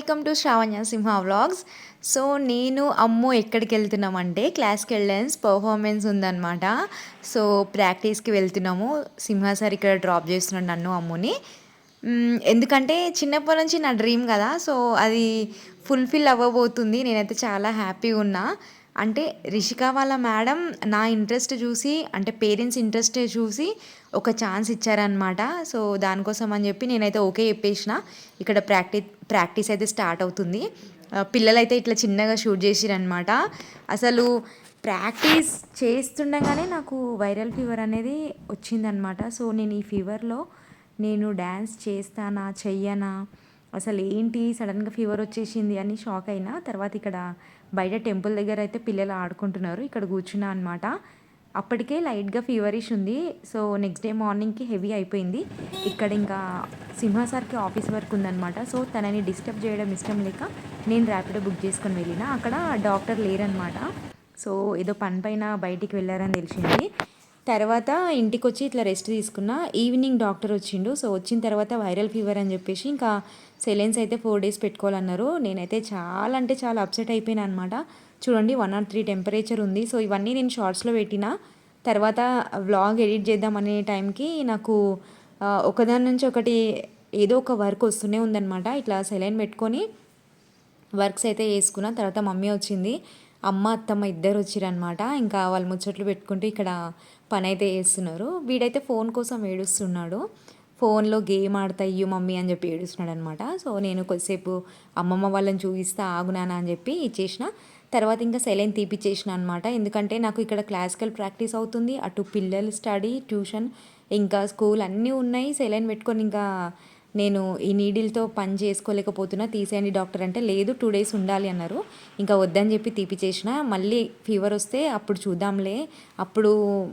Welcome to Shravanya Simha vlogs. So నేను అమ్ము ఎక్కడికి వెళ్తున్నామంటే క్లాస్కి వెళ్ళాన్స్ పర్ఫార్మెన్స్ ఉందన్నమాట. సో ప్రాక్టీస్కి వెళ్తున్నాము. సింహ సార్ ఇక్కడ డ్రాప్ చేస్తున్నాడు నన్ను అమ్ముని. ఎందుకంటే చిన్నప్పటి నుంచి నా డ్రీమ్ కదా. సో అది ఫుల్ఫిల్ అవ్వబోతుంది. నేనైతే చాలా హ్యాపీగా ఉన్నా. అంటే రిషిక వాళ్ళ మేడం నా ఇంట్రెస్ట్ చూసి అంటే పేరెంట్స్ ఇంట్రెస్ట్ చూసి ఒక ఛాన్స్ ఇచ్చారనమాట సో దానికోసం అని చెప్పి నేనైతే ఓకే చెప్పేసిన. ఇక్కడ ప్రాక్టీస్ ప్రాక్టీస్ అయితే స్టార్ట్ అవుతుంది. పిల్లలైతే ఇట్లా చిన్నగా షూట్ చేసిరనమాట అసలు ప్రాక్టీస్ చేస్తుండగానే నాకు వైరల్ ఫీవర్ అనేది వచ్చిందనమాట సో నేను ఈ ఫీవర్లో నేను డ్యాన్స్ చేస్తానా చెయ్యనా అసలు ఏంటి సడన్గా ఫీవర్ వచ్చేసింది అని షాక్ అయినా తర్వాత ఇక్కడ బయట టెంపుల్ దగ్గర అయితే పిల్లలు ఆడుకుంటున్నారు ఇక్కడ కూర్చున్నా అనమాట అప్పటికే లైట్గా ఫీవరిష్ ఉంది సో నెక్స్ట్ డే మార్నింగ్కి హెవీ అయిపోయింది. ఇక్కడ ఇంకా సింహ సార్కి ఆఫీస్ వర్క్ ఉందన్నమాట సో తనని డిస్టర్బ్ చేయడం ఇష్టం లేక నేను ర్యాపిడో బుక్ చేసుకొని వెళ్ళిన. అక్కడ డాక్టర్ లేరనమాట సో ఏదో పని పైన బయటికి వెళ్ళారని తెలిసింది. తర్వాత ఇంటికి వచ్చి ఇట్లా రెస్ట్ తీసుకున్నా. ఈవినింగ్ డాక్టర్ వచ్చిండు సో వచ్చిన తర్వాత వైరల్ ఫీవర్ అని చెప్పేసి ఇంకా సెలెన్స్ అయితే ఫోర్ డేస్ పెట్టుకోవాలన్నారు. నేనైతే చాలా అంటే చాలా అప్సెట్ అయిపోయినా అనమాట చూడండి వన్ ఆర్ త్రీ టెంపరేచర్ ఉంది. సో ఇవన్నీ నేను షార్ట్స్లో పెట్టిన. తర్వాత వ్లాగ్ ఎడిట్ చేద్దామనే టైంకి నాకు ఒకదాని నుంచి ఒకటి ఏదో ఒక వర్క్ వస్తూనే ఉందన్నమాట. ఇట్లా సెలైన్ పెట్టుకొని వర్క్స్ అయితే వేసుకున్నా తర్వాత మమ్మీ వచ్చింది. అమ్మ అత్తమ్మ ఇద్దరు వచ్చిరనమాట ఇంకా వాళ్ళు ముచ్చట్లు పెట్టుకుంటూ ఇక్కడ పని అయితే చేస్తున్నారు. వీడైతే ఫోన్ కోసం ఏడుస్తున్నాడు. ఫోన్లో గేమ్ ఆడతాయి మమ్మీ అని చెప్పి ఏడుస్తున్నాడు అనమాట సో నేను కొద్దిసేపు అమ్మమ్మ వాళ్ళని చూపిస్తా ఆగునానా అని చెప్పి ఇచ్చేసిన. తర్వాత ఇంకా సెలైన్ తీపిచ్చేసిన అనమాట. ఎందుకంటే నాకు ఇక్కడ క్లాసికల్ ప్రాక్టీస్ అవుతుంది. అటు పిల్లలు స్టడీ ట్యూషన్ ఇంకా స్కూల్ అన్నీ ఉన్నాయి. సెలైన్ పెట్టుకొని ఇంకా నేను ఈ నీడిల్తో పని చేసుకోలేకపోతున్నా తీసేయండి డాక్టర్ అంటే లేదు టూ డేస్ ఉండాలి అన్నారు. ఇంకా వద్దని చెప్పి తీపిచేసిన మళ్ళీ ఫీవర్ వస్తే అప్పుడు చూద్దాంలే అప్పుడు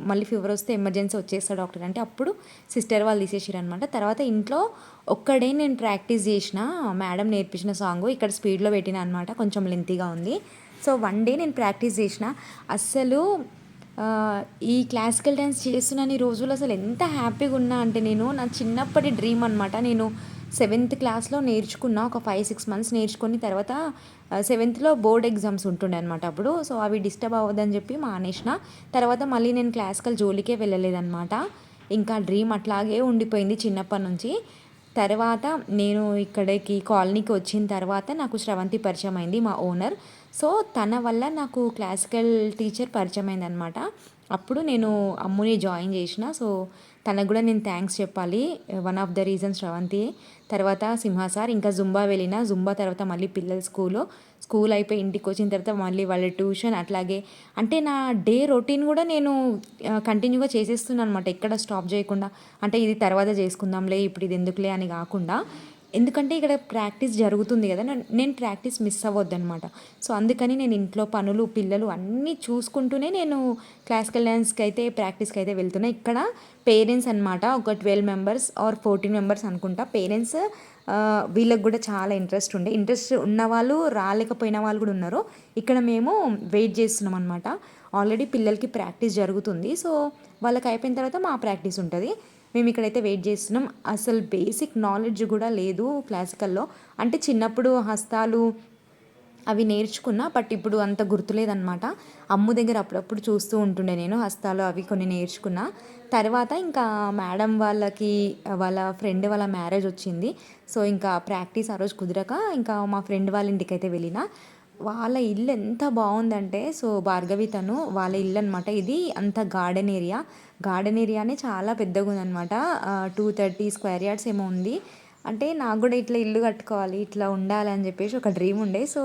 మళ్ళీ ఫీవర్ వస్తే ఎమర్జెన్సీ వచ్చేస్తా డాక్టర్ అంటే అప్పుడు సిస్టర్ వాళ్ళు తీసేసారు అనమాట తర్వాత ఇంట్లో ఒక్కడే నేను ప్రాక్టీస్ చేసిన మేడం నేర్పించిన సాంగ్ ఇక్కడ స్పీడ్లో పెట్టిన అనమాట కొంచెం లెంతీగా ఉంది. సో వన్ డే నేను ప్రాక్టీస్ చేసిన అస్సలు ఈ క్లాసికల్ డ్యాన్స్ చేస్తున్నాను ఈ రోజులు అసలు ఎంత హ్యాపీగా ఉన్నా అంటే నేను నా చిన్నప్పటి డ్రీమ్ అనమాట నేను సెవెంత్ క్లాస్లో నేర్చుకున్న ఒక ఫైవ్ సిక్స్ మంత్స్ నేర్చుకుని తర్వాత సెవెంత్లో బోర్డ్ ఎగ్జామ్స్ ఉంటుండే అనమాట అప్పుడు. సో అవి డిస్టర్బ్ అవ్వదని చెప్పి మానేసిన. తర్వాత మళ్ళీ నేను క్లాసికల్ జోలికే వెళ్ళలేదన్నమాట. ఇంకా డ్రీమ్ అట్లాగే ఉండిపోయింది చిన్నప్పటి నుంచి. తర్వాత నేను ఇక్కడికి కాలనీకి వచ్చిన తర్వాత నాకు శ్రవంతి పరిచయం అయింది మా ఓనర్ సో తన వల్ల నాకు క్లాసికల్ టీచర్ పరిచయం అయింది అనమాట అప్పుడు నేను అమ్ముని జాయిన్ చేసిన సో తనకు కూడా నేను థ్యాంక్స్ చెప్పాలి. One of the reasons Sravanthi. తర్వాత సింహ సార్ ఇంకా జుంబా వెళ్ళిన జుంబా తర్వాత మళ్ళీ పిల్లల స్కూల్లో స్కూల్ అయిపోయి ఇంటికి వచ్చిన తర్వాత మళ్ళీ వాళ్ళ ట్యూషన్ అట్లాగే. అంటే నా డే రొటీన్ కూడా నేను కంటిన్యూగా చేసేస్తున్నాను అనమాట ఎక్కడ స్టాప్ చేయకుండా. అంటే ఇది తర్వాత చేసుకుందాంలే ఇప్పుడు ఇది ఎందుకులే అని కాకుండా. ఎందుకంటే ఇక్కడ ప్రాక్టీస్ జరుగుతుంది కదా నేను- ప్రాక్టీస్ మిస్ అవ్వద్దు అనమాట సో అందుకని నేను ఇంట్లో పనులు పిల్లలు అన్నీ చూసుకుంటూనే నేను క్లాసికల్ డ్యాన్స్కి అయితే ప్రాక్టీస్కి అయితే వెళ్తున్నా. ఇక్కడ పేరెంట్స్ అనమాట ఒక twelve members or fourteen members అనుకుంటా. పేరెంట్స్ వీళ్ళకి కూడా చాలా ఇంట్రెస్ట్ ఉండే. ఇంట్రెస్ట్ ఉన్న వాళ్ళు రాలేకపోయిన వాళ్ళు కూడా ఉన్నారు. ఇక్కడ మేము వెయిట్ చేస్తున్నాం అనమాట ఆల్రెడీ పిల్లలకి ప్రాక్టీస్ జరుగుతుంది. సో వాళ్ళకి అయిపోయిన తర్వాత మా ప్రాక్టీస్ ఉంటుంది. మేము ఇక్కడైతే వెయిట్ చేస్తున్నాం. అసలు బేసిక్ నాలెడ్జ్ కూడా లేదు క్లాసికల్లో అంటే చిన్నప్పుడు హస్తాలు అవి నేర్చుకున్నా బట్ ఇప్పుడు అంత గుర్తులేదనమాట అమ్ము దగ్గర అప్పుడప్పుడు చూస్తూ ఉంటుండే నేను హస్తాలు అవి కొన్ని నేర్చుకున్నా. తర్వాత ఇంకా మేడం వాళ్ళకి వాళ్ళ ఫ్రెండ్ వాళ్ళ మ్యారేజ్ వచ్చింది. సో ఇంకా ప్రాక్టీస్ ఆ రోజు కుదరక ఇంకా మా ఫ్రెండ్ వాళ్ళ ఇంటికి అయితే వెళ్ళిన. వాళ్ళ ఇల్లు ఎంత బాగుందంటే సో భార్గవి తను వాళ్ళ ఇల్లు అనమాట ఇది అంత గార్డెన్ ఏరియా. గార్డెన్ ఏరియానే చాలా పెద్దగా ఉందన్నమాట టూ థర్టీ స్క్వేర్ యార్డ్స్ ఏమో ఉంది. అంటే నాకు కూడా ఇట్లా ఇల్లు కట్టుకోవాలి ఇట్లా ఉండాలి అని చెప్పేసి ఒక డ్రీమ్ ఉండే. సో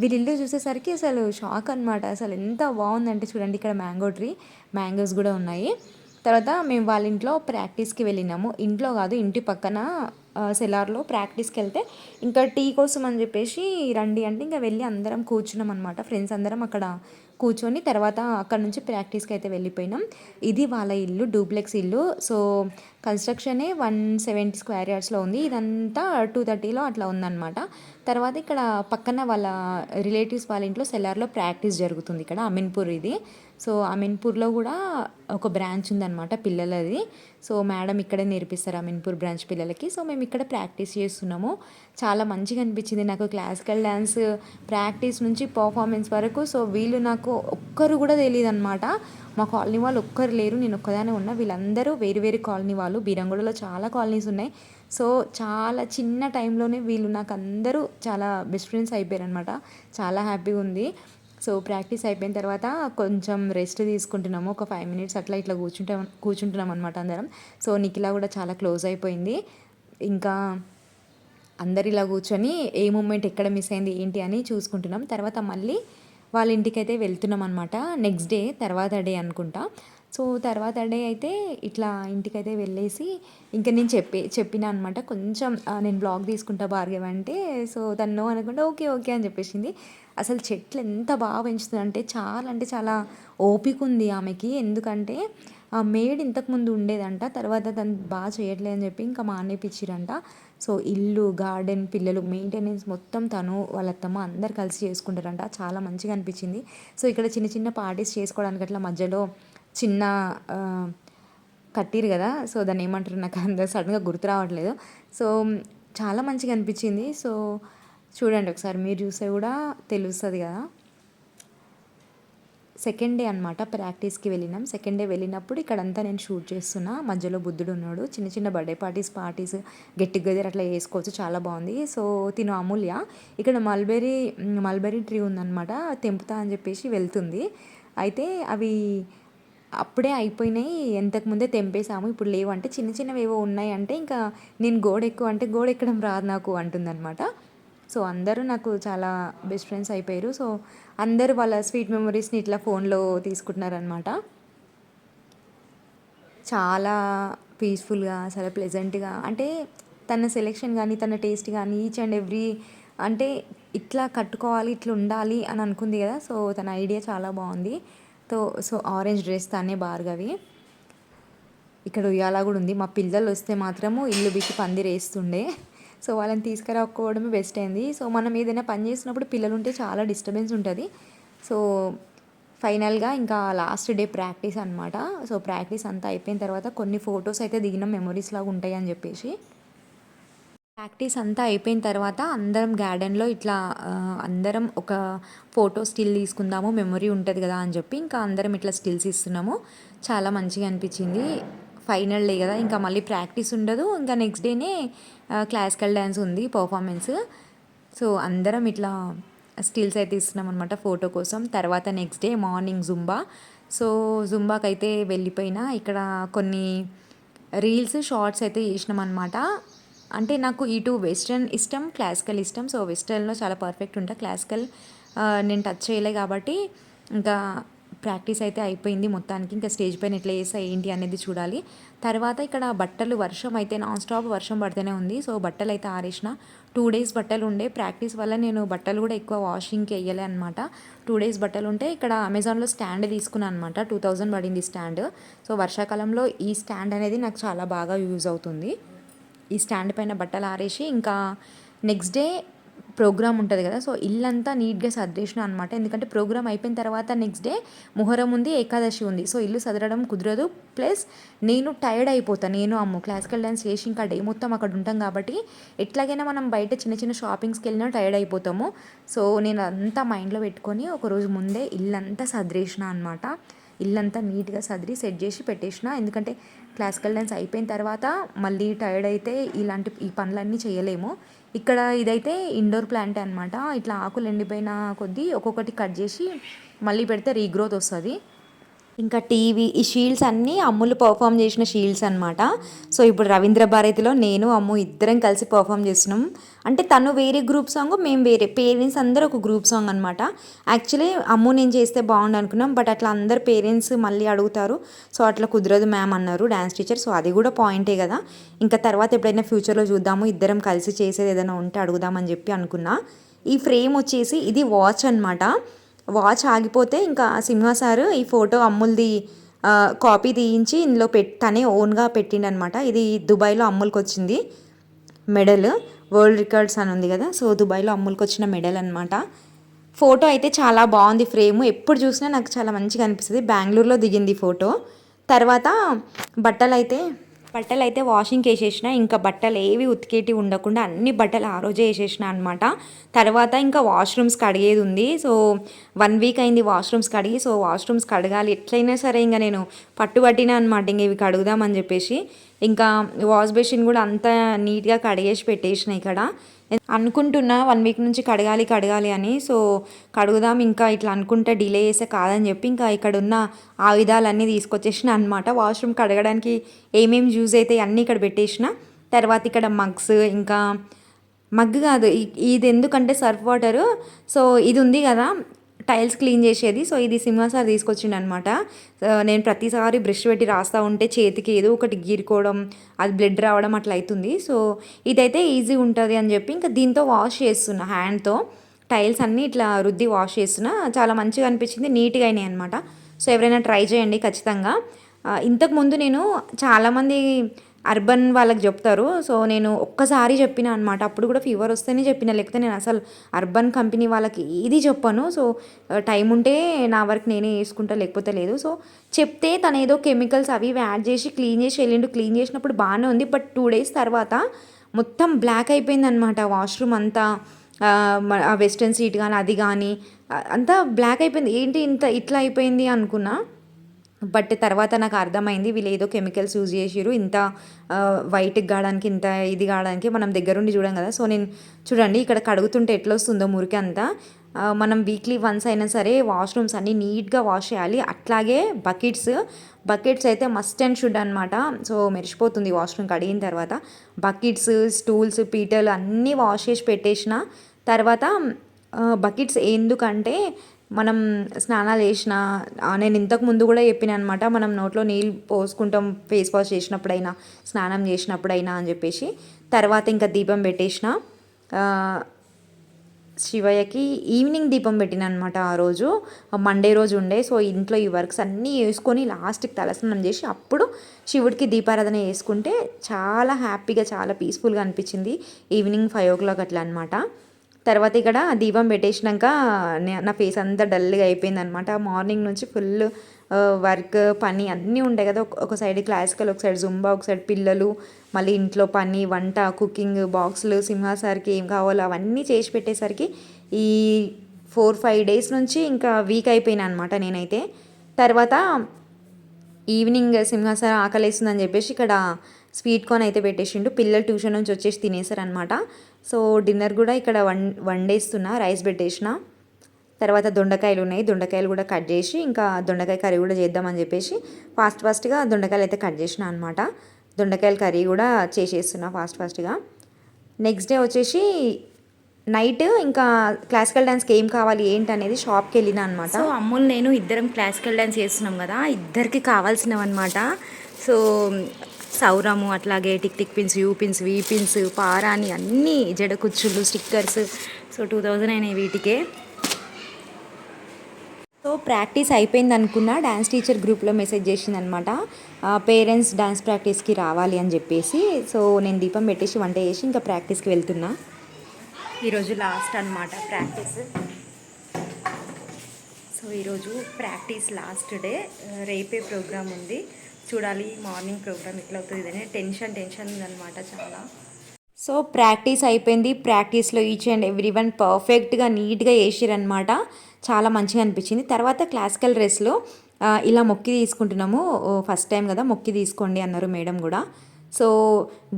వీళ్ళ ఇల్లు చూసేసరికి అసలు షాక్ అనమాట అసలు ఎంత బాగుందంటే చూడండి ఇక్కడ మ్యాంగో ట్రీ మ్యాంగోస్ కూడా ఉన్నాయి. తర్వాత మేము వాళ్ళ ఇంట్లో ప్రాక్టీస్కి వెళ్ళినాము. ఇంట్లో కాదు ఇంటి పక్కన సెలార్లో ప్రాక్టీస్కి వెళ్తే ఇంకా టీ కోసం అని చెప్పేసి రండి అంటే ఇంకా వెళ్ళి అందరం కూర్చున్నాం అనమాట ఫ్రెండ్స్ అందరం అక్కడ కూర్చొని తర్వాత అక్కడ నుంచి ప్రాక్టీస్కి అయితే వెళ్ళిపోయినాం. ఇది వాళ్ళ ఇల్లు డూప్లెక్స్ ఇల్లు. సో కన్స్ట్రక్షనే వన్ సెవెంటీ స్క్వేర్ యార్డ్స్లో ఉంది. ఇదంతా టూ థర్టీలో అట్లా ఉందన్నమాట. తర్వాత ఇక్కడ పక్కన వాళ్ళ రిలేటివ్స్ వాళ్ళ ఇంట్లో సెల్లార్లో ప్రాక్టీస్ జరుగుతుంది ఇక్కడ అమీన్పూర్ ఇది. సో అమీన్పూర్లో కూడా ఒక బ్రాంచ్ ఉందన్నమాట పిల్లలది. సో మేడం ఇక్కడే నేర్పిస్తారు అమీన్పూర్ బ్రాంచ్ పిల్లలకి. సో మేము ఇక్కడ ప్రాక్టీస్ చేస్తున్నాము. చాలా మంచిగా అనిపించింది. నాకు క్లాసికల్ డ్యాన్స్ ప్రాక్టీస్ నుంచి పర్ఫార్మెన్స్ వరకు. సో వీళ్ళు నాకు ఒక్కరు కూడా తెలియదు అనమాట మా కాలనీ వాళ్ళు ఒక్కరు లేరు. నేను ఒక్కదానే ఉన్నా. వీళ్ళందరూ వేరు వేరు కాలనీ వాళ్ళు. బీరంగూడలో చాలా కాలనీస్ ఉన్నాయి. సో చాలా చిన్న టైంలోనే వీళ్ళు నాకు అందరూ చాలా బెస్ట్ ఫ్రెండ్స్ అయిపోయారు అనమాట చాలా హ్యాపీగా ఉంది. సో ప్రాక్టీస్ అయిపోయిన తర్వాత కొంచెం రెస్ట్ తీసుకుంటున్నాము. ఒక ఫైవ్ మినిట్స్ అట్లా ఇట్లా కూర్చుంటాం కూర్చుంటున్నాం అనమాట అందరం. సో నిఖిల కూడా చాలా క్లోజ్ అయిపోయింది. ఇంకా అందరు ఇలా కూర్చొని ఏ మూమెంట్ ఎక్కడ మిస్ అయింది ఏంటి అని చూసుకుంటున్నాం. తర్వాత మళ్ళీ వాళ్ళ ఇంటికైతే వెళ్తున్నాం అనమాట నెక్స్ట్ డే తర్వాత డే అనుకుంటా. సో తర్వాత డే అయితే ఇట్లా ఇంటికైతే వెళ్ళేసి ఇంకా నేను చెప్పి చెప్పిన అనమాట కొంచెం నేను బ్లాగ్ తీసుకుంటా భార్గవ్ అంటే. సో తను అనుకుంటా ఓకే ఓకే అని చెప్పేసింది. అసలు చెట్లు ఎంత బాగా పెంచుతుందంటే చాలా అంటే చాలా ఓపిక ఉంది ఆమెకి. ఎందుకంటే ఆ మేడ్ ఇంతకుముందు ఉండేదంట తర్వాత తను బాగా చేయట్లేదు అని చెప్పి ఇంకా మానేపించిరంట సో ఇల్లు గార్డెన్ పిల్లలు మెయింటెనెన్స్ మొత్తం తను వాళ్ళ అత్తమ్మ అందరు కలిసి చేసుకుంటారంట. చాలా మంచిగా అనిపించింది. సో ఇక్కడ చిన్న చిన్న పార్టీస్ చేసుకోవడానికి అట్లా మధ్యలో చిన్న కట్టిరు కదా. సో దాన్ని ఏమంటారు? నాకు అంత సడన్గా గుర్తు రావట్లేదు. సో చాలా మంచిగా అనిపించింది. సో చూడండి ఒకసారి మీరు చూస్తే కూడా తెలుస్తుంది కదా. సెకండ్ డే అనమాట ప్రాక్టీస్కి వెళ్ళినాం. సెకండ్ డే వెళ్ళినప్పుడు ఇక్కడంతా నేను షూట్ చేస్తున్నా. మధ్యలో బుద్ధుడు ఉన్నాడు. చిన్న చిన్న birthday parties parties get together అట్లా చేసుకోవచ్చు. చాలా బాగుంది. సో తిను అమూల్య. ఇక్కడ మల్బెరీ మల్బెరీ ట్రీ ఉందన్నమాట. తెంపుతా అని చెప్పేసి వెళ్తుంది. అయితే అవి అప్పుడే అయిపోయినాయి. ఎంతకుముందే తెంపేసాము ఇప్పుడు లేవు అంటే చిన్న చిన్నవి ఏవో ఉన్నాయి అంటే ఇంకా నేను గోడ ఎక్కువ అంటే గోడ ఎక్కడం రాదు నాకు అంటుందన్నమాట. సో అందరూ నాకు చాలా బెస్ట్ ఫ్రెండ్స్ అయిపోయారు. సో అందరూ వాళ్ళ స్వీట్ మెమరీస్ని ఇట్లా ఫోన్లో తీసుకుంటున్నారనమాట చాలా పీస్ఫుల్గా చాలా ప్లెజెంట్గా అంటే తన సెలెక్షన్ కానీ తన టేస్ట్ కానీ ఈచ్ అండ్ ఎవ్రీ అంటే ఇట్లా కట్టుకోవాలి ఇట్లా ఉండాలి అని అనుకుంది కదా. సో తన ఐడియా చాలా బాగుంది. సో సో ఆరెంజ్ డ్రెస్ తానే భార్గవి. ఇక్కడ ఉయ్యాల కూడా ఉంది. మా పిల్లలు వస్తే మాత్రము ఇల్లు బిక్కి పందిరేస్తుండే. సో వాళ్ళని తీసుకురాకపోవడమే బెస్ట్ అయింది. సో మనం ఏదైనా పని చేసినప్పుడు పిల్లలు ఉంటే చాలా డిస్టర్బెన్స్ ఉంటుంది. సో ఫైనల్గా ఇంకా లాస్ట్ డే ప్రాక్టీస్ అనమాట సో ప్రాక్టీస్ అంతా అయిపోయిన తర్వాత కొన్ని ఫొటోస్ అయితే దిగిన మెమొరీస్ లాగా ఉంటాయి అని చెప్పేసి. ప్రాక్టీస్ అంతా అయిపోయిన తర్వాత అందరం గార్డెన్లో ఇట్లా అందరం ఒక ఫోటో స్టిల్ తీసుకుందాము మెమొరీ ఉంటుంది కదా అని చెప్పి ఇంకా అందరం ఇట్లా స్టిల్స్ ఇస్తున్నాము. చాలా మంచిగా అనిపించింది. ఫైనల్ డే కదా ఇంకా మళ్ళీ ప్రాక్టీస్ ఉండదు. ఇంకా నెక్స్ట్ డేనే క్లాసికల్ డ్యాన్స్ ఉంది పర్ఫార్మెన్స్ సో అందరం ఇట్లా స్టిల్స్ అయితే ఇస్తున్నాం అనమాట ఫోటో కోసం. తర్వాత next day morning Zumba so జుంబాకి అయితే వెళ్ళిపోయినా ఇక్కడ కొన్ని రీల్స్ షార్ట్స్ అయితే చేసినాం అనమాట అంటే నాకు ఇటు వెస్ట్రన్ ఇష్టం క్లాసికల్ ఇష్టం. సో వెస్ట్రన్లో చాలా పర్ఫెక్ట్ ఉంటా. క్లాసికల్ నేను టచ్ చేయలే కాబట్టి ఇంకా ప్రాక్టీస్ అయితే అయిపోయింది మొత్తానికి. ఇంకా స్టేజ్ పైన ఎట్లా చేసా ఏంటి అనేది చూడాలి. తర్వాత ఇక్కడ బట్టలు వర్షం అయితే నాన్ స్టాప్ వర్షం పడుతూనే ఉంది. సో బట్టలు అయితే ఆరేసిన. టూ డేస్ బట్టలు ఉండే. ప్రాక్టీస్ వల్ల నేను బట్టలు కూడా ఎక్కువ వాషింగ్కి వేయలే అనమాట టూ డేస్ బట్టలు ఉంటే ఇక్కడ అమెజాన్లో స్టాండ్ తీసుకున్నాను అనమాట టూ థౌజండ్ పడింది స్టాండ్ సో వర్షాకాలంలో ఈ స్టాండ్ అనేది నాకు చాలా బాగా యూజ్ అవుతుంది. ఈ స్టాండ్ పైన బట్టలు ఆరేసి ఇంకా నెక్స్ట్ డే ప్రోగ్రామ్ ఉంటుంది కదా. సో ఇల్లంతా నీట్గా సర్దేసిన అనమాట ఎందుకంటే ప్రోగ్రామ్ అయిపోయిన తర్వాత నెక్స్ట్ డే మొహరం ఉంది ఏకాదశి ఉంది. సో ఇల్లు సదరడం కుదరదు. ప్లస్ నేను టైర్డ్ అయిపోతాను నేను అమ్ము క్లాసికల్ డ్యాన్స్ చేసి ఇంకా డే మొత్తం అక్కడ ఉంటాం కాబట్టి ఎట్లాగైనా మనం బయట చిన్న చిన్న షాపింగ్స్కి వెళ్ళినా టైర్డ్ అయిపోతాము. సో నేను అంతా మైండ్లో పెట్టుకొని ఒకరోజు ముందే ఇల్లంతా సదిరేసిన అనమాట ఇల్లంతా నీట్గా సదిరి సెట్ చేసి పెట్టేసిన. ఎందుకంటే క్లాసికల్ డ్యాన్స్ అయిపోయిన తర్వాత మళ్ళీ టైర్డ్ అయితే ఇలాంటి ఈ పనులన్నీ చేయలేము. ఇక్కడ ఇదైతే ఇండోర్ ప్లాంట్ అనమాట ఇట్లా ఆకులు ఎండిపోయిన కొద్దీ ఒక్కొక్కటి కట్ చేసి మళ్ళీ పెడితే రీగ్రోత్ వస్తుంది. ఇంకా టీవీ ఈ షీల్డ్స్ అన్నీ అమ్ములు పర్ఫామ్ చేసిన షీల్డ్స్ అనమాట సో ఇప్పుడు రవీంద్ర భారతిలో నేను అమ్ము ఇద్దరం కలిసి పర్ఫామ్ చేస్తున్నాం. అంటే తను వేరే గ్రూప్ సాంగ్ మేము వేరే పేరెంట్స్ అందరూ ఒక గ్రూప్ సాంగ్ అనమాట యాక్చువల్లీ అమ్ము నేను చేస్తే బాగుండు అనుకున్నాం బట్ అట్లా అందరు పేరెంట్స్ మళ్ళీ అడుగుతారు. సో అట్లా కుదరదు మ్యామ్ అన్నారు డ్యాన్స్ టీచర్ సో అది కూడా పాయింటే కదా. ఇంకా తర్వాత ఎప్పుడైనా ఫ్యూచర్లో చూద్దాము ఇద్దరం కలిసి చేసేది ఏదైనా ఉంటే అడుగుదామని చెప్పి అనుకున్నా. ఈ ఫ్రేమ్ వచ్చేసి ఇది వాచ్ అనమాట వాచ్ ఆగిపోతే ఇంకా సింహ సార్ ఈ ఫోటో అమ్ముల్ది కాపీ తీయించి ఇందులో పెట్ తనే ఓన్గా పెట్టిండనమాట. ఇది దుబాయ్లో అమ్ములకి వచ్చింది మెడల్ వరల్డ్ రికార్డ్స్ అని ఉంది కదా సో దుబాయ్లో అమ్ములకి వచ్చిన మెడల్ అనమాట ఫోటో అయితే చాలా బాగుంది ఫ్రేమ్ ఎప్పుడు చూసినా నాకు చాలా మంచిగా అనిపిస్తుంది. బెంగళూరులో దిగింది ఫోటో. తర్వాత బట్టలు అయితే బట్టలు అయితే వాషింగ్కి వేసేసిన ఇంకా బట్టలు ఏవి ఉతికేటి ఉండకుండా అన్ని బట్టలు ఆ రోజే వేసేసిన అనమాట తర్వాత ఇంకా వాష్రూమ్స్ కడిగేది ఉంది. సో వన్ వీక్ అయింది వాష్రూమ్స్ కడిగి సో వాష్రూమ్స్ కడగాలి ఎట్లయినా సరే ఇంకా నేను పట్టుబట్టినా అనమాట ఇంక ఇవి కడుగుదామని చెప్పేసి. ఇంకా వాష్ బేసిన్ కూడా అంత నీట్గా కడిగేసి పెట్టేసిన ఇక్కడ. అనుకుంటున్నా వన్ వీక్ నుంచి కడగాలి కడగాలి అని. సో కడుగుదాం ఇంకా ఇట్లా అనుకుంటే డిలే చేస్తే కాదని చెప్పి ఇంకా ఇక్కడ ఉన్న ఆయుధాలన్నీ తీసుకొచ్చేసిన అనమాట వాష్రూమ్ కడగడానికి ఏమేమి యూజ్ అవుతాయి అన్నీ ఇక్కడ పెట్టేసిన. తర్వాత ఇక్కడ మగ్స్ ఇంకా మగ్ కాదు ఇది ఎందుకంటే సర్ఫ్ వాటర్. సో ఇది ఉంది కదా టైల్స్ క్లీన్ చేసేది. సో ఇది సింహ సార్ తీసుకొచ్చిండు అనమాట నేను ప్రతిసారి బ్రష్ పెట్టి రాస్తూ ఉంటే చేతికి ఏదో ఒకటి గీరుకోవడం అది బ్లడ్ రావడం అట్లా అవుతుంది సో ఇదైతే ఈజీ ఉంటుంది అని చెప్పి ఇంకా దీంతో వాష్ చేస్తున్నా హ్యాండ్తో. టైల్స్ అన్నీ ఇట్లా రుద్ది వాష్ చేస్తున్నా. చాలా మంచిగా అనిపించింది నీట్గా అయినాయి అనమాట సో ఎవరైనా ట్రై చేయండి ఖచ్చితంగా. ఇంతకుముందు నేను చాలామంది అర్బన్ వాళ్ళకి చెప్తారు. సో నేను ఒక్కసారి చెప్పిన అనమాట అప్పుడు కూడా ఫీవర్ వస్తేనే చెప్పిన. లేకపోతే నేను అసలు అర్బన్ కంపెనీ వాళ్ళకి ఏది చెప్పాను. సో టైం ఉంటే నా వరకు నేనే వేసుకుంటా లేకపోతే లేదు. సో చెప్తే తను ఏదో కెమికల్స్ అవి ఇవి యాడ్ చేసి క్లీన్ చేసి వెళ్ళిండు క్లీన్ చేసినప్పుడు బాగానే ఉంది. బట్ టూ డేస్ తర్వాత మొత్తం బ్లాక్ అయిపోయింది అనమాట వాష్రూమ్ అంతా వెస్ట్రన్ సీట్ కానీ అది కానీ అంతా బ్లాక్ అయిపోయింది. ఏంటి ఇంత ఇట్లా అయిపోయింది అనుకున్నా. బట్ తర్వాత నాకు అర్థమైంది వీళ్ళు ఏదో కెమికల్స్ యూజ్ చేసిరు ఇంత వైట్కి కావడానికి ఇంత ఇది కావడానికి మనం దగ్గరుండి చూడం కదా. సో నేను చూడండి ఇక్కడ కడుగుతుంటే ఎట్లా వస్తుందో మురికి అంతా. మనం వీక్లీ వన్స్ అయినా సరే వాష్రూమ్స్ అన్నీ నీట్గా వాష్ చేయాలి. అట్లాగే బకెట్స్ బకెట్స్ అయితే మస్ట్ అండ్ షుడ్ అనమాట సో మెరిసిపోతుంది వాష్రూమ్ కడిగిన తర్వాత. బకెట్స్ స్టూల్స్ పీటలు అన్నీ వాష్ చేసి పెట్టేసిన తర్వాత బకెట్స్ ఎందుకంటే మనం స్నానాలు చేసిన నేను ఇంతకు ముందు కూడా చెప్పిన అనమాట మనం నోట్లో నీళ్ళు పోసుకుంటాం ఫేస్ వాష్ చేసినప్పుడైనా స్నానం చేసినప్పుడైనా అని చెప్పేసి. తర్వాత ఇంకా దీపం పెట్టేసిన. శివయ్యకి ఈవినింగ్ దీపం పెట్టిన అనమాట ఆ రోజు. మండే రోజు ఉండే. సో ఇంట్లో ఈ వర్క్స్ అన్నీ వేసుకొని లాస్ట్కి తలస్నానం చేసి అప్పుడు శివుడికి దీపారాధన వేసుకుంటే చాలా హ్యాపీగా చాలా పీస్ఫుల్గా అనిపించింది. ఈవినింగ్ ఫైవ్ ఓ క్లాక్ అట్లా అనమాట తర్వాత ఇక్కడ దీపం పెట్టేసినాక నే- నా ఫేస్ అంతా డల్గా అయిపోయింది అనమాట మార్నింగ్ నుంచి ఫుల్ వర్క్ పని అన్నీ ఉంటాయి కదా. ఒక- సైడ్ క్లాసికల్ ఒక సైడ్ జుంబా ఒక సైడ్ పిల్లలు మళ్ళీ ఇంట్లో పని వంట కుకింగ్ బాక్సులు సింహాసారికి ఏం కావాలో అవన్నీ చేసి పెట్టేసరికి ఈ ఫోర్ ఫైవ్ డేస్ నుంచి ఇంకా వీక్ అయిపోయినా అనమాట నేనైతే. తర్వాత ఈవినింగ్ సింహాసనం ఆకలేస్తుందని చెప్పేసి ఇక్కడ స్వీట్ కార్న్ అయితే పెట్టేసిండు. పిల్లలు ట్యూషన్ నుంచి వచ్చేసి తినేసారనమాట సో డిన్నర్ కూడా ఇక్కడ వన్ వండేస్తున్నా రైస్ పెట్టేసిన. తర్వాత దొండకాయలు ఉన్నాయి దొండకాయలు కూడా కట్ చేసి ఇంకా దొండకాయ కర్రీ కూడా చేద్దామని చెప్పేసి ఫాస్ట్ ఫాస్ట్గా దొండకాయలు అయితే కట్ చేసిన అనమాట దొండకాయల కర్రీ కూడా చేసేస్తున్నా ఫాస్ట్ ఫాస్ట్గా. నెక్స్ట్ డే వచ్చేసి నైట్ ఇంకా క్లాసికల్ డాన్స్కి ఏం కావాలి ఏంటి అనేది షాప్కి వెళ్ళిన అనమాట సో నేను ఇద్దరం క్లాసికల్ డ్యాన్స్ చేస్తున్నాం కదా ఇద్దరికి కావాల్సినవి అనమాట సో సౌరము అట్లాగే tick tick pins U pins V pins పారాని అన్నీ జడ కుచ్చులు స్టిక్కర్స్. సో టూ థౌజండ్ అయినాయి వీటికే. సో ప్రాక్టీస్ అయిపోయింది అనుకున్న డ్యాన్స్ టీచర్ గ్రూప్లో మెసేజ్ చేసింది అనమాట పేరెంట్స్ డ్యాన్స్ ప్రాక్టీస్కి రావాలి అని చెప్పేసి. సో నేను దీపం పెట్టేసి వంట చేసి ఇంకా ప్రాక్టీస్కి వెళ్తున్నా. ఈరోజు లాస్ట్ అనమాట ప్రాక్టీస్. సో ఈరోజు ప్రాక్టీస్ లాస్ట్ డే. రేపే ప్రోగ్రామ్ ఉంది. చూడాలి మార్నింగ్ ప్రోగ్రామ్ ఎట్లా అవుతుంది ఇదనే టెన్షన్ టెన్షన్ అనమాట చాలా. సో ప్రాక్టీస్ అయిపోయింది. ప్రాక్టీస్లో ఈచ్ అండ్ ఎవ్రీ వన్ పర్ఫెక్ట్గా నీట్గా వేసిరనమాట చాలా మంచిగా అనిపించింది. తర్వాత క్లాసికల్ డ్రెస్లో ఇలా మొక్కి తీసుకుంటున్నాము. ఫస్ట్ టైం కదా మొక్కి తీసుకోండి అన్నారు మేడం కూడా. సో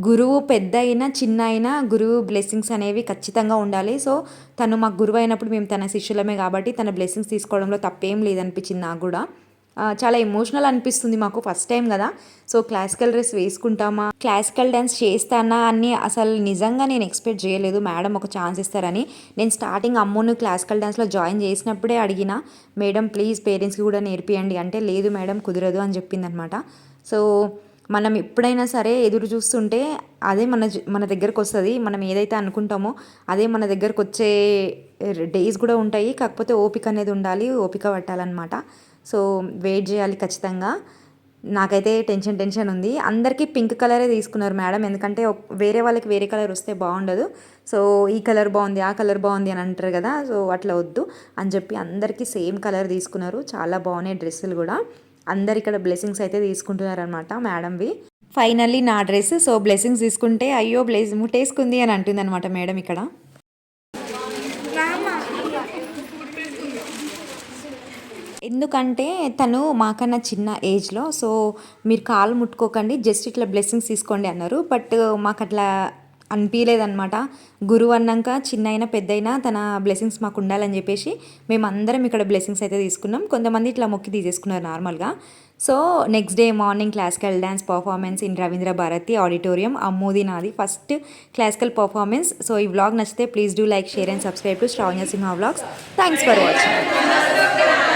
గురువు పెద్ద అయినా చిన్న అయినా గురువు బ్లెస్సింగ్స్ అనేవి ఖచ్చితంగా ఉండాలి. సో తను మాకు గురువు అయినప్పుడు మేము తన శిష్యులమే కాబట్టి తన బ్లెస్సింగ్స్ తీసుకోవడంలో తప్పేం లేదనిపించింది నాకు కూడా. చాలా ఎమోషనల్ అనిపిస్తుంది మాకు ఫస్ట్ టైం కదా. సో క్లాసికల్ డ్రెస్ వేసుకుంటామా? క్లాసికల్ డ్యాన్స్ చేస్తానా అని అసలు నిజంగా నేను ఎక్స్పెక్ట్ చేయలేదు. మేడం ఒక ఛాన్స్ ఇస్తారని. నేను స్టార్టింగ్ అమ్మును క్లాసికల్ డ్యాన్స్లో జాయిన్ చేసినప్పుడే అడిగిన మేడం ప్లీజ్ పేరెంట్స్కి కూడా నేర్పియండి. అంటే లేదు మేడం కుదరదు అని చెప్పింది అనమాట సో మనం ఎప్పుడైనా సరే ఎదురు చూస్తుంటే అదే మన మన దగ్గరకు వస్తుంది. మనం ఏదైతే అనుకుంటామో అదే మన దగ్గరకు వచ్చే డేస్ కూడా ఉంటాయి. కాకపోతే ఓపిక అనేది ఉండాలి. ఓపిక పట్టాలన్నమాట. సో వెయిట్ చేయాలి ఖచ్చితంగా. నాకైతే టెన్షన్ టెన్షన్ ఉంది. అందరికీ పింక్ కలరే తీసుకున్నారు మేడం ఎందుకంటే వేరే వాళ్ళకి వేరే కలర్ వస్తే బాగుండదు. సో ఈ కలర్ బాగుంది ఆ కలర్ బాగుంది అని అంటారు కదా. సో అట్లా వద్దు అని చెప్పి అందరికీ సేమ్ కలర్ తీసుకున్నారు. చాలా బాగున్నాయి డ్రెస్సులు కూడా. అందరు ఇక్కడ బ్లెస్సింగ్స్ అయితే తీసుకుంటున్నారు అనమాట మేడంవి ఫైనల్లీ నా డ్రెస్ సో బ్లెస్సింగ్స్ తీసుకుంటే అయ్యో బ్లెస్ ముట్టేసుకుంది అని అంటుంది అనమాట మేడం ఇక్కడ. ఎందుకంటే తను మాకన్నా చిన్న ఏజ్లో సో మీరు కాలు ముట్టుకోకండి జస్ట్ ఇట్లా బ్లెస్సింగ్స్ తీసుకోండి అన్నారు. బట్ మాకు అట్లా అనిపించలేదన్నమాట గురువు అన్నాక చిన్న అయినా పెద్ద అయినా తన బ్లెస్సింగ్స్ మాకు ఉండాలని చెప్పేసి మేమందరం ఇక్కడ బ్లెస్సింగ్స్ అయితే తీసుకున్నాం. కొంతమంది ఇట్లా మొక్కి తీసేసుకున్నారు నార్మల్గా. So next day morning classical dance performance in Ravindra Bharathi auditorium అమ్మోది నాది ఫస్ట్ క్లాసికల్ పర్ఫార్మెన్స్. సో ఈ వ్లాగ్ నచ్చితే please do like share and subscribe to Sravanya Simha vlogs. Thanks for watching.